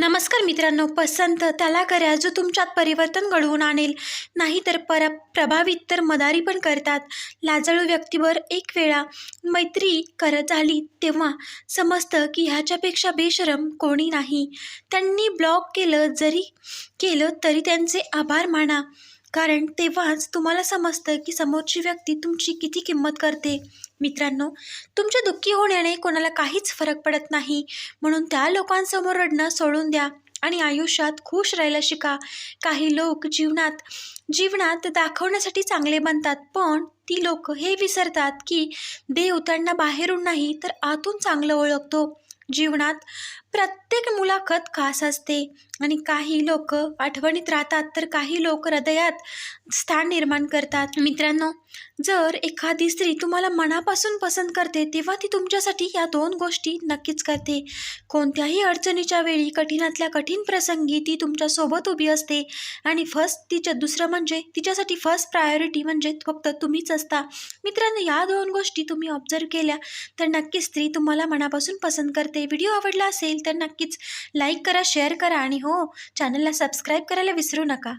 नमस्कार मित्रांनो पसंत त्याला करा जो तुमच्यात परिवर्तन घडवून आणेल. नाहीतर पर प्रभावित तर मदारी पण करतात. लाजाळू व्यक्तीवर एक वेळा मैत्री करत झाली तेव्हा समजतं की ह्याच्यापेक्षा बेशरम कोणी नाही. त्यांनी ब्लॉक केलं जरी केलं तरी त्यांचे आभार माना. कारण तेव्हाच तुम्हाला समजतं की समोरची व्यक्ती तुमची किती किंमत करते. मित्रांनो तुमच्या दुःखी होण्याने कोणाला काहीच फरक पडत नाही. म्हणून त्या लोकांसमोर रडणं सोडून द्या आणि आयुष्यात खुश राहायला शिका. काही लोक जीवनात जीवनात दाखवण्यासाठी चांगले बनतात पण ती लोक हे विसरतात की देव त्यांना बाहेरून नाही तर आतून चांगलं ओळखतो. जीवनात प्रत्येक मुलाखत खास असते. आणि काही लोक आठवणीत राहतात तर काही लोक हृदयात स्थान निर्माण करतात. मित्रांनो जर एखादी स्त्री तुम्हाला मनापासून पसंत करते तेव्हा ती तुमच्यासाठी या दोन गोष्टी नक्कीच करते. कोणत्याही अडचणीच्या वेळी कठीणातल्या कठीण प्रसंगी ती तुमच्यासोबत उभी असते. आणि फर्स्ट तिच्या दुसरं म्हणजे तिच्यासाठी फर्स्ट प्रायोरिटी म्हणजे फक्त तुम्हीच असता. मित्रांनो या दोन गोष्टी तुम्ही ऑब्झर्व केल्या तर नक्कीच स्त्री तुम्हाला मनापासून पसंत करते. व्हिडिओ आवडला असेल तर नक्कीच लाईक करा शेअर करा आणि हो चॅनलला सबस्क्राईब करायला विसरू नका.